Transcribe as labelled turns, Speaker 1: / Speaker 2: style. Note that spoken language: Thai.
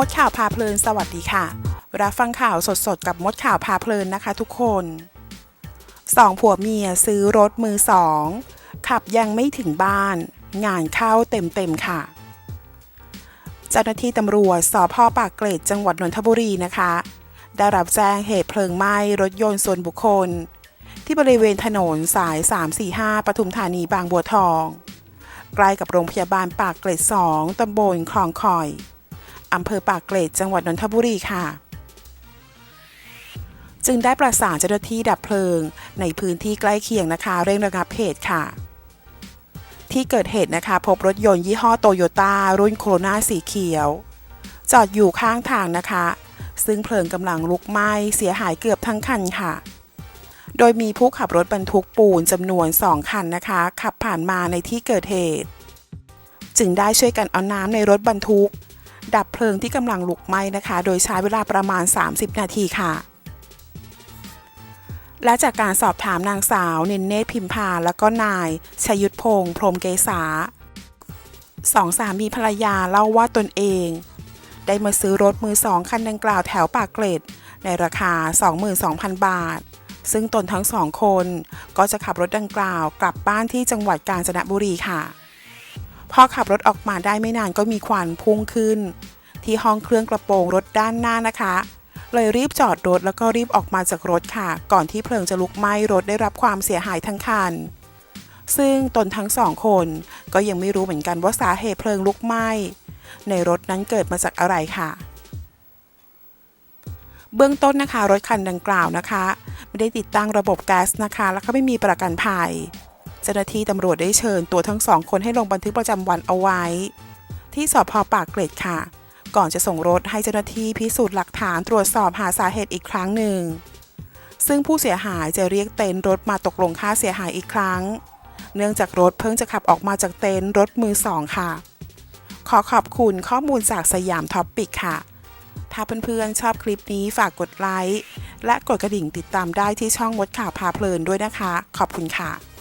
Speaker 1: มดข่าวพาเพลินสวัสดีค่ะ รับฟังข่าวสดๆ กับมดข่าวพาเพลินนะคะทุกคนสองผัวเมียซื้อรถมือสอง ขับยังไม่ถึงบ้าน งานเข้าเต็มๆค่ะ เจ้าหน้าที่ตำรวจสพปากเกร็ดจังหวัดนนทบุรีนะคะ ได้รับแจ้งเหตุเพลิงไหม้รถยนต์ส่วนบุคคล ที่บริเวณถนนสาย 345ปทุมธานีบางบัวทอง ใกล้กับโรงพยาบาลปากเกร็ด 2ตำบลคลองคอย อำเภอปากเกร็ดจังหวัดนนทบุรีค่ะ จึงได้ประสานเจ้าหน้าที่ดับเพลิง ในพื้นที่ใกล้เคียงนะคะ เร่งระงับเหตุค่ะ ที่เกิดเหตุนะคะ พบรถยนต์ยี่ห้อโตโยต้ารุ่นโคโรนาสีเขียว จอดอยู่ข้างทางนะคะ ซึ่งเพลิงกำลังลุกไหม้เสียหายเกือบทั้งคันค่ะโดยมีผู้ขับรถบรรทุกปูนจำนวน 2 คันนะคะ ขับผ่านมาในที่เกิดเหตุ จึงได้ช่วยกันเอาน้ำในรถบรรทุก ดับเพลิงที่กำลังลุกไหม้นะคะ โดยใช้เวลาประมาณ 30 นาทีค่ะ และจากการสอบถามนางสาวเนนเนตพิมพา แล้วก็นายชยุทธพงษ์พรมเกษาสองสามีภรรยาเล่าว่าตนเอง ได้มาซื้อรถมือสองคันดังกล่าวแถวปากเกร็ด ในราคา 22,000 บาท ซึ่งตนทั้งสองคนก็จะขับรถดังกล่าวกลับบ้านที่จังหวัดกาญจนบุรีค่ะ พอขับรถออกมาได้ไม่นานก็มีควันพุ่งขึ้น ที่ห้องเครื่องกระโปรงรถด้านหน้านะคะ เลยรีบจอดรถแล้วก็รีบออกมาจากรถค่ะ ก่อนที่เพลิงจะลุกไหม้รถได้รับความเสียหายทั้งคัน ซึ่งตนทั้งสองคนก็ยังไม่รู้เหมือนกันว่าสาเหตุเพลิงลุกไหม้ในรถนั้นเกิดมาจากอะไรค่ะ เบื้องต้นนะคะ รถคันดังกล่าวนะคะ ไม่ได้ติดตั้งระบบแก๊สนะคะ แล้วก็ไม่มีประกันภัย เจ้าหน้าที่ตำรวจได้เชิญตัวทั้งสองคนให้ลงบันทึกประจำวันเอาไว้ ที่สพปากเกร็ดค่ะ ก่อนจะส่งรถให้เจ้าหน้าที่พิสูจน์หลักฐานตรวจสอบหาสาเหตุอีกครั้งหนึ่ง ซึ่งผู้เสียหายจะเรียกเต็นท์รถมาตกลงค่าเสียหายอีกครั้ง เนื่องจากรถเพิ่งจะขับออกมาจากเต็นท์รถมือสองค่ะ ขอขอบคุณข้อมูลจากสยามท็อปปิกค่ะ ถ้าเพื่อนๆชอบคลิปนี้ฝากกดไลค์และกดกระดิ่งติดตามได้ที่ช่องมดข่าวพาเพลินด้วยนะคะ ขอบคุณค่ะ